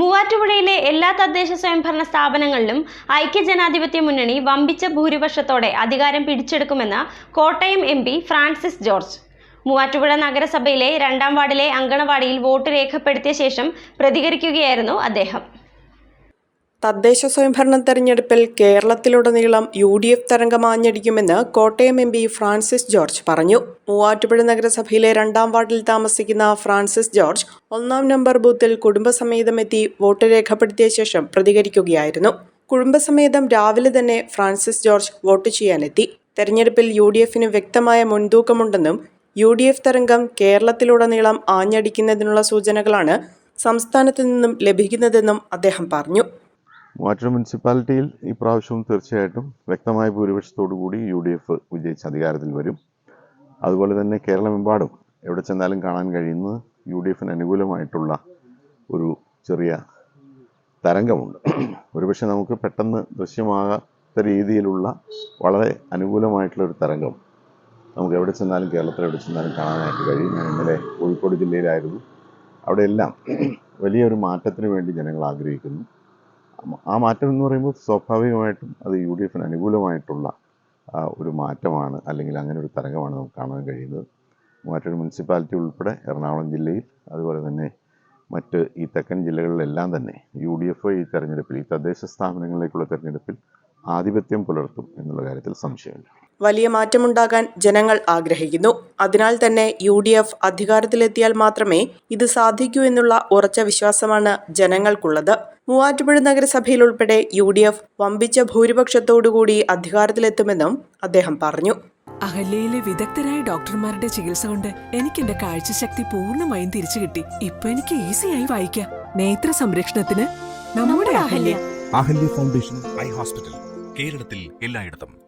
മൂവാറ്റുപുഴയിലെ എല്ലാ തദ്ദേശ സ്വയംഭരണ സ്ഥാപനങ്ങളിലും ഐക്യജനാധിപത്യ മുന്നണി വമ്പിച്ച ഭൂരിപക്ഷത്തോടെ അധികാരം പിടിച്ചെടുക്കുമെന്ന് കോട്ടയം എം ഫ്രാൻസിസ് ജോർജ്. മൂവാറ്റുപുഴ നഗരസഭയിലെ രണ്ടാം വാർഡിലെ അങ്കണവാടിയിൽ വോട്ട് രേഖപ്പെടുത്തിയ ശേഷം പ്രതികരിക്കുകയായിരുന്നു അദ്ദേഹം. തദ്ദേശ സ്വയംഭരണ തെരഞ്ഞെടുപ്പിൽ കേരളത്തിലുടനീളം യു ഡി എഫ് തരംഗം ആഞ്ഞടിക്കുമെന്ന് കോട്ടയം എം പി ഫ്രാൻസിസ് ജോർജ് പറഞ്ഞു. മൂവാറ്റുപുഴ നഗരസഭയിലെ രണ്ടാം വാർഡിൽ താമസിക്കുന്ന ഫ്രാൻസിസ് ജോർജ് ഒന്നാം നമ്പർ ബൂത്തിൽ കുടുംബസമേതം എത്തി വോട്ട് രേഖപ്പെടുത്തിയ ശേഷം പ്രതികരിക്കുകയായിരുന്നു. കുടുംബസമേതം രാവിലെ തന്നെ ഫ്രാൻസിസ് ജോർജ് വോട്ട് ചെയ്യാനെത്തി. തെരഞ്ഞെടുപ്പിൽ യു ഡി എഫിന് വ്യക്തമായ മുൻതൂക്കമുണ്ടെന്നും യു ഡി എഫ് തരംഗം കേരളത്തിലുടനീളം ആഞ്ഞടിക്കുന്നതിനുള്ള സൂചനകളാണ് സംസ്ഥാനത്തു നിന്നും ലഭിക്കുന്നതെന്നും അദ്ദേഹം പറഞ്ഞു. മൂവാറ്റുപുഴ മുനിസിപ്പാലിറ്റിയിൽ ഇപ്രാവശ്യവും പ്രാവശ്യവും തീർച്ചയായിട്ടും വ്യക്തമായ ഭൂരിപക്ഷത്തോടു കൂടി യു ഡി എഫ് വിജയിച്ച് അധികാരത്തിൽ വരും. അതുപോലെ തന്നെ കേരളമെമ്പാടും എവിടെ ചെന്നാലും കാണാൻ കഴിയുന്നത് യു ഡി എഫിന് അനുകൂലമായിട്ടുള്ള ഒരു ചെറിയ തരംഗമുണ്ട്. ഒരുപക്ഷെ നമുക്ക് പെട്ടെന്ന് ദൃശ്യമാകാത്ത രീതിയിലുള്ള വളരെ അനുകൂലമായിട്ടുള്ള ഒരു തരംഗം നമുക്ക് എവിടെ ചെന്നാലും കേരളത്തിൽ എവിടെ ചെന്നാലും കാണാനായിട്ട് കഴിയും. ഞാൻ ഇന്നലെ കോഴിക്കോട് ജില്ലയിലായിരുന്നു. അവിടെയെല്ലാം വലിയൊരു മാറ്റത്തിന് വേണ്ടി ജനങ്ങൾ ആഗ്രഹിക്കുന്നു. ആ മാറ്റം എന്ന് പറയുമ്പോൾ സ്വാഭാവികമായിട്ടും അത് യു ഡി എഫിന് അനുകൂലമായിട്ടുള്ള ഒരു മാറ്റമാണ് അല്ലെങ്കിൽ അങ്ങനെ ഒരു തരംഗമാണ് നമുക്ക് കാണാൻ കഴിയുന്നത്. മൂവാറ്റുപുഴ മുനിസിപ്പാലിറ്റി ഉൾപ്പെടെ എറണാകുളം ജില്ലയിൽ അതുപോലെ തന്നെ മറ്റ് ഈ തെക്കൻ ജില്ലകളിലെല്ലാം തന്നെ യു ഡി എഫ് ഈ തെരഞ്ഞെടുപ്പിൽ ഈ തദ്ദേശ സ്ഥാപനങ്ങളിലേക്കുള്ള തെരഞ്ഞെടുപ്പിൽ ആധിപത്യം പുലർത്തും എന്നുള്ള കാര്യത്തിൽ സംശയമില്ല. വലിയ മാറ്റമുണ്ടാകാൻ ജനങ്ങൾ ആഗ്രഹിക്കുന്നു. അതിനാൽ തന്നെ യു ഡി എഫ് അധികാരത്തിലെത്തിയാൽ മാത്രമേ ഇത് സാധിക്കൂ എന്നുള്ള ഉറച്ച വിശ്വാസമാണ് ജനങ്ങൾക്കുള്ളത്. മൂവാറ്റുപുഴ നഗരസഭയിൽ ഉൾപ്പെടെ യു ഡി എഫ് വമ്പിച്ച ഭൂരിപക്ഷത്തോടുകൂടി അധികാരത്തിലെത്തുമെന്നും അദ്ദേഹം പറഞ്ഞു. അഹല്യയിലെ വിദഗ്ധരായ ഡോക്ടർമാരുടെ ചികിത്സ കൊണ്ട് എനിക്ക് എന്റെ കാഴ്ചശക്തി പൂർണമായും തിരിച്ചു കിട്ടി. ഇപ്പൊ എനിക്ക് ഈസിയായി വായിക്കാം. നേത്ര സംരക്ഷണത്തിന് നമ്മുടെ Ahalya. Ahalya foundation eye hospital കേരളത്തിൽ എല്ലായിടത്തും.